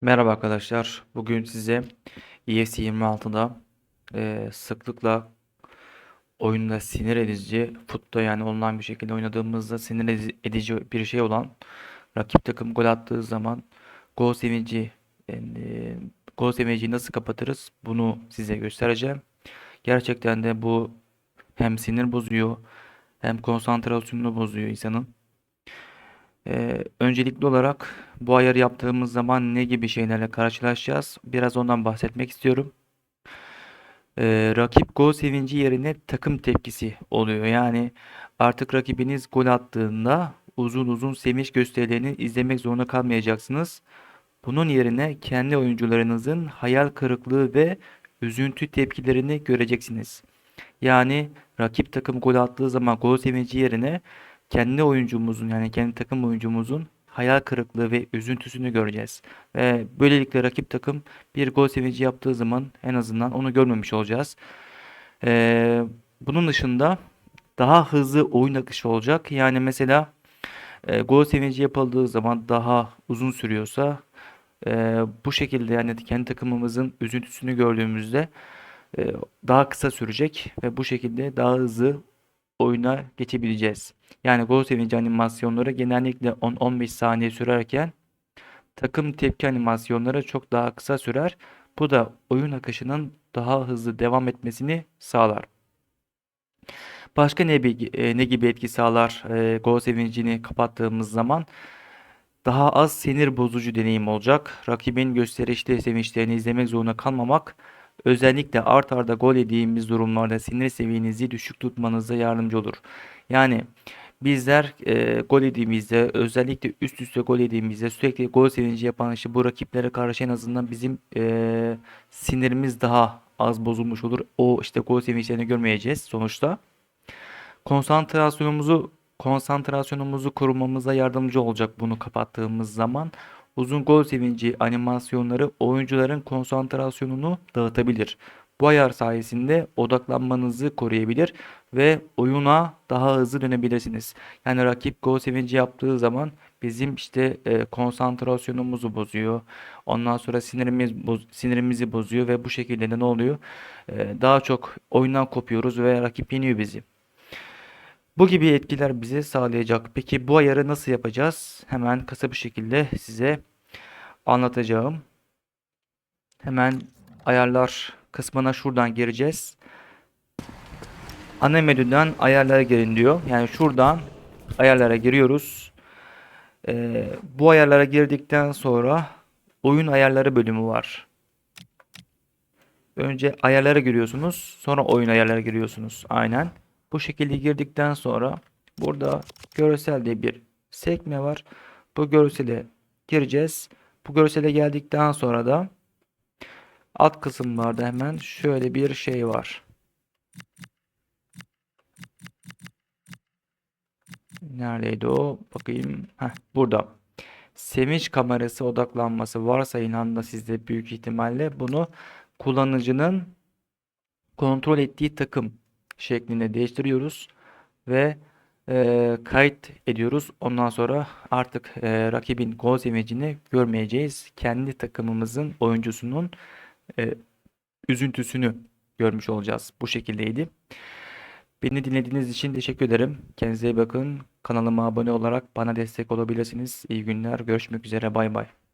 Merhaba arkadaşlar. Bugün size EFC 26'da eee, sıklıkla oyunda sinir edici, futta yani online bir şekilde oynadığımızda sinir edi- edici bir şey olan rakip takım gol attığı zaman gol sevinci eee, gol sevinci nasıl kapatırız? Bunu size göstereceğim. Gerçekten de bu hem sinir bozuyor hem konsantrasyonunu bozuyor insanın. Ee, öncelikli olarak bu ayarı yaptığımız zaman ne gibi şeylerle karşılaşacağız? Biraz ondan bahsetmek istiyorum. Ee, rakip gol sevinci yerine takım tepkisi oluyor. Yani artık rakibiniz gol attığında uzun uzun sevinç gösterilerini izlemek zorunda kalmayacaksınız. Bunun yerine kendi oyuncularınızın hayal kırıklığı ve üzüntü tepkilerini göreceksiniz. Yani rakip takım gol attığı zaman gol sevinci yerine kendi oyuncumuzun yani kendi takım oyuncumuzun hayal kırıklığı ve üzüntüsünü göreceğiz. Ve böylelikle rakip takım bir gol sevinci yaptığı zaman en azından onu görmemiş olacağız. Ee, bunun dışında daha hızlı oyun akışı olacak. Yani mesela e, gol sevinci yapıldığı zaman daha uzun sürüyorsa e, bu şekilde yani kendi takımımızın üzüntüsünü gördüğümüzde e, daha kısa sürecek ve bu şekilde daha hızlı oyuna geçebileceğiz. Yani gol sevinci animasyonları genellikle 10-15 saniye sürerken takım tepki animasyonları çok daha kısa sürer. Bu da oyun akışının daha hızlı devam etmesini sağlar. Başka ne, e, ne gibi etki sağlar e, gol sevincini kapattığımız zaman? Daha az sinir bozucu deneyim olacak. Rakibin gösterişli sevinçlerini izlemek zorunda kalmamak özellikle art arda gol yediğimiz durumlarda sinir seviyenizi düşük tutmanıza yardımcı olur. Yani bizler e, gol yediğimizde özellikle üst üste gol yediğimizde sürekli gol sevinci yapan işte bu rakiplere karşı en azından bizim e, sinirimiz daha az bozulmuş olur. O işte gol sevinçlerini görmeyeceğiz sonuçta. Konsantrasyonumuzu konsantrasyonumuzu korumamıza yardımcı olacak bunu kapattığımız zaman. Uzun gol sevinci animasyonları oyuncuların konsantrasyonunu dağıtabilir. Bu ayar sayesinde odaklanmanızı koruyabilir ve oyuna daha hızlı dönebilirsiniz. Yani rakip gol sevinci yaptığı zaman bizim işte e, konsantrasyonumuzu bozuyor. Ondan sonra sinirimiz boz- sinirimizi bozuyor ve bu şekilde de ne oluyor? E, daha çok oyundan kopuyoruz ve rakip yeniyor bizi. Bu gibi etkiler bize sağlayacak. Peki bu ayarı nasıl yapacağız? Hemen kısa bir şekilde size anlatacağım. Hemen ayarlar kısmına şuradan gireceğiz. Ana menüden ayarlara girin diyor. Yani şuradan ayarlara giriyoruz. Ee, bu ayarlara girdikten sonra oyun ayarları bölümü var. Önce ayarlara giriyorsunuz. Sonra oyun ayarlara giriyorsunuz. Aynen. Bu şekilde girdikten sonra burada görsel diye bir sekme var. Bu görsele gireceğiz. Bu görsele geldikten sonra da alt kısımlarda hemen şöyle bir şey var. Neredeydi o? Bakayım. Heh, burada. Sevinç kamerası odaklanması varsa inanda sizde büyük ihtimalle bunu kullanıcının kontrol ettiği takım şeklinde değiştiriyoruz ve e, kayıt ediyoruz. Ondan sonra artık e, rakibin gol sevincini görmeyeceğiz. Kendi takımımızın oyuncusunun e, üzüntüsünü görmüş olacağız. Bu şekildeydi. Beni dinlediğiniz için teşekkür ederim. Kendinize iyi bakın. Kanalıma abone olarak bana destek olabilirsiniz. İyi günler. Görüşmek üzere. Bay bay.